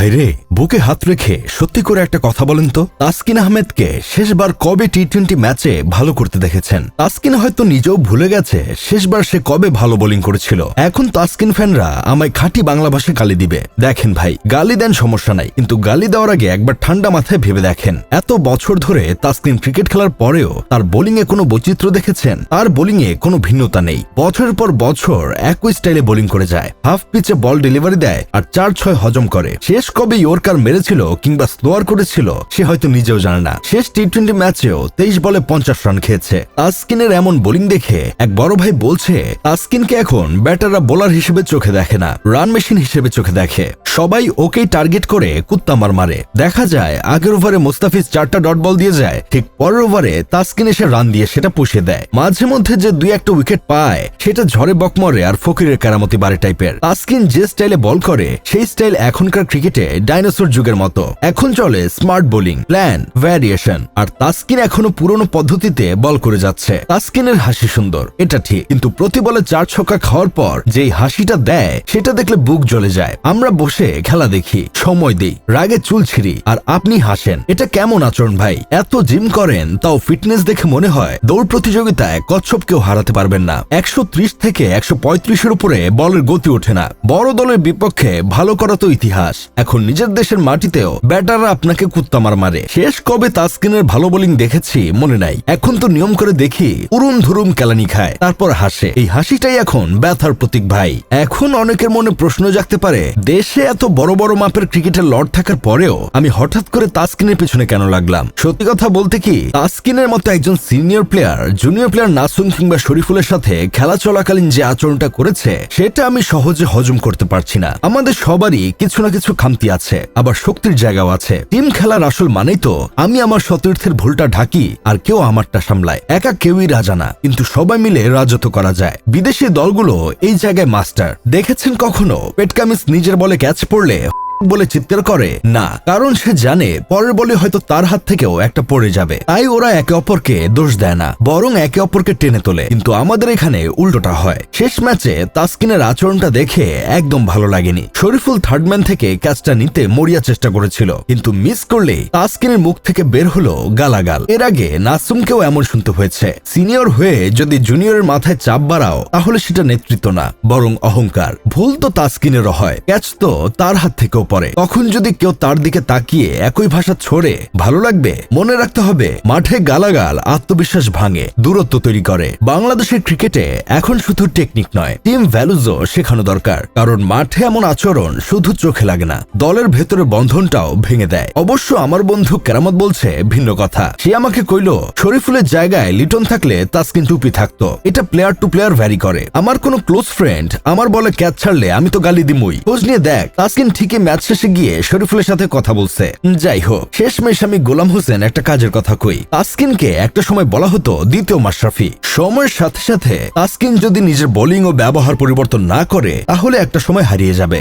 Hayri, বুকে হাত রেখে সত্যি করে একটা কথা বলেন তো? তাসকিন আহমেদকে শেষবার কবে টি টোয়েন্টি ম্যাচে ভালো করতে দেখেছেন? তাসকিন হয়তো নিজেও ভুলে গেছে শেষবার সে কবে ভালো বোলিং করেছিল। এখন তাসকিন ফ্যানরা আমায় খাঁটি বাংলা ভাষায় গালি দিবে। দেখেন ভাই, গালি দেন সমস্যা নাই, কিন্তু গালি দেওয়ার আগে একবার ঠান্ডা মাথায় ভেবে দেখেন। এত বছর ধরে তাসকিন ক্রিকেট খেলার পরেও তার বোলিং এ কোনো বৈচিত্র্য দেখেছেন? তার বোলিং এ কোনো ভিন্নতা নেই। বছরের পর বছর একই স্টাইলে বোলিং করে যায়। হাফ পিচে বল ডেলিভারি দেয় আর চার ছয় হজম করে। শেষ কবে ইয়র্কার মেরেছিল কিংবা স্লোয়ার করেছিল, সে হয়তো নিজেও জানে না। শেষ টি টোয়েন্টি ম্যাচেও তেইশ বলে পঞ্চাশ রান খেয়েছে। তাসকিনের এমন বোলিং দেখে এক বড় ভাই বলছে তাসকিনকে এখন ব্যাটাররা বোলার হিসেবে চোখে দেখে না, রান মেশিন হিসেবে চোখে দেখে। সবাই ওকেই টার্গেট করে কুত্তামার মারে দেখা যায়, আগের ওভারে মোস্তাফিজ চারটা ডট বল দিয়ে যায়, ঠিক পরের ওভারে তাসকিন এসে রান দিয়ে সেটা পুষে দেয়। মাঝে মধ্যে যে দুই একটা উইকেট পায়, সেটা ঝড়ে বকমরে আর ফকিরের কেরামতি বারে টাইপের তাসকিন যে স্টাইলে বল করে, সেই স্টাইল এখনকার ক্রিকেটে ডাইনোসর যুগের মতো। এখন চলে স্মার্ট বোলিং প্ল্যান ভ্যারিয়েশন আর তাসকিন এখনও পুরনো পদ্ধতিতে বল করে যাচ্ছে। তাসকিনের হাসি সুন্দর, এটা ঠিক। কিন্তু প্রতি বলে চার ছক্কা খাওয়ার পর যেই হাসিটা দেয়, সেটা দেখলে বুক জ্বলে যায়। আমরা বসে খেলা দেখি, সময় দেই, রাগে চুল ছিঁড়ি, আর আপনি হাসেন। এটা কেমন আচরণ ভাই? এত জিম করেন, তাও ফিটনেস দেখে মনে হয় দৌড় প্রতিযোগিতায় কচ্ছপ কেউ হারাতে পারবেন না। একশো ত্রিশ থেকে একশো পঁয়ত্রিশের উপরে বলের গতি ওঠে না। বড় দলের বিপক্ষে ভালো করা তো ইতিহাস। এখন নিজের দেশের মাটিতেও ব্যাটাররা আপনাকে কুত্তামার মারে শেষ কবে তাসকিনের ভালো বোলিং দেখেছি, মনে নাই। এখন তো নিয়ম করে দেখি, উরুম ধুরুম কেলানি খায়, তারপর হাসে। এই হাসিটাই এখন ব্যথার প্রতীক ভাই। এখন অনেকের মনে প্রশ্ন জাগতে পারে, দেশে এত বড় বড় মাপের ক্রিকেটের লর্ড থাকার পরেও আমি হঠাৎ করে তাসকিনের পেছনে কেন লাগলাম? সত্যি কথা বলতে কি তাসকিনের মতো একজন senior player, junior player Nasum কিংবা শরীফুলের সাথে খেলা চলাকালীন যে আচরণটা করেছে, সেটা আমি সহজে হজম করতে পারছি না। আমাদের সবারই কিছু না কিছু খামতি আছে। আবার শক্তির জায়গাও আছে। টিম খেলার আসল মানেই তো আমি আমার সতীর্থের ভুলটা ঢাকি আর কেউ আমারটা সামলায়। একা কেউই রাজা না, কিন্তু সবাই মিলে রাজত্ব করা যায়। বিদেশি দলগুলো এই জায়গায় মাস্টার। দেখেছেন কখনো? পেটকামিস নিজের বলে ক্যাচ পড়লে বলে চিৎকার করে? না, কারণ সে জানে পরের বলে হয়তো তার হাত থেকেও একটা পড়ে যাবে। তাই ওরা একে অপরকে দোষ দেয় না, বরং একে অপরকে টেনে তোলে। কিন্তু আমাদের এখানে উল্টোটা হয়। শেষ ম্যাচে তাসকিনের আচরণটা দেখে একদম ভালো লাগেনি। শরীফুল থার্ডম্যান থেকে ক্যাচটা নিতে মরিয়া চেষ্টা করেছিল, কিন্তু মিস করলে তাসকিনের মুখ থেকে বের হলো গালাগাল। এর আগে নাসুমকেও এমন শুনতে হয়েছে। সিনিয়র হয়ে যদি জুনিয়রের মাথায় চাপ বাড়াও, তাহলে সেটা নেতৃত্ব না, বরং অহংকার। ভুল তো তাসকিনেরও হয়। ক্যাচ তো তার হাত থেকেও পড়ে। তখন যদি কেউ তার দিকে তাকিয়ে একই ভাষা ছড়ে, ভালো লাগবে? মনে রাখতে হবে, মাঠে গালাগাল, আত্মবিশ্বাস ভাঙে, দূরত্ব তৈরি করে। বাংলাদেশের ক্রিকেটে এখন শুধু টেকনিক নয়, টিম ভ্যালুজও শেখানো দরকার। কারণ মাঠে এমন আচরণ শুধু চোখে লাগে না, দলের ভেতরে বন্ধনটাও ভেঙে দেয়। অবশ্য আমার বন্ধু কেরামত বলছে ভিন্ন কথা। সে আমাকে কইল, শরীফুলের জায়গায় লিটন থাকলে তাসকিন টুপি থাকতো। এটা প্লেয়ার টু প্লেয়ার ভ্যারি করে। আমার কোনো ক্লোজ ফ্রেন্ড আমার বলে ক্যাচ ছাড়লে আমি তো গালি দিমুই। খোঁজ নিয়ে দেখ, তাসকিন ঠিকই ম্যাচ শেষে গিয়ে শরীফুলের সাথে কথা বলছে। যাই হোক শেষমেশ আমি গোলাম হোসেন একটা কাজের কথা কই। তাসকিনকে একটা সময় বলা হতো দ্বিতীয় মাশরাফি। সময়ের সাথে সাথে তাসকিন যদি নিজের বোলিং ও ব্যবহার পরিবর্তন না করে, তাহলে একটা সময় হারিয়ে যাবে।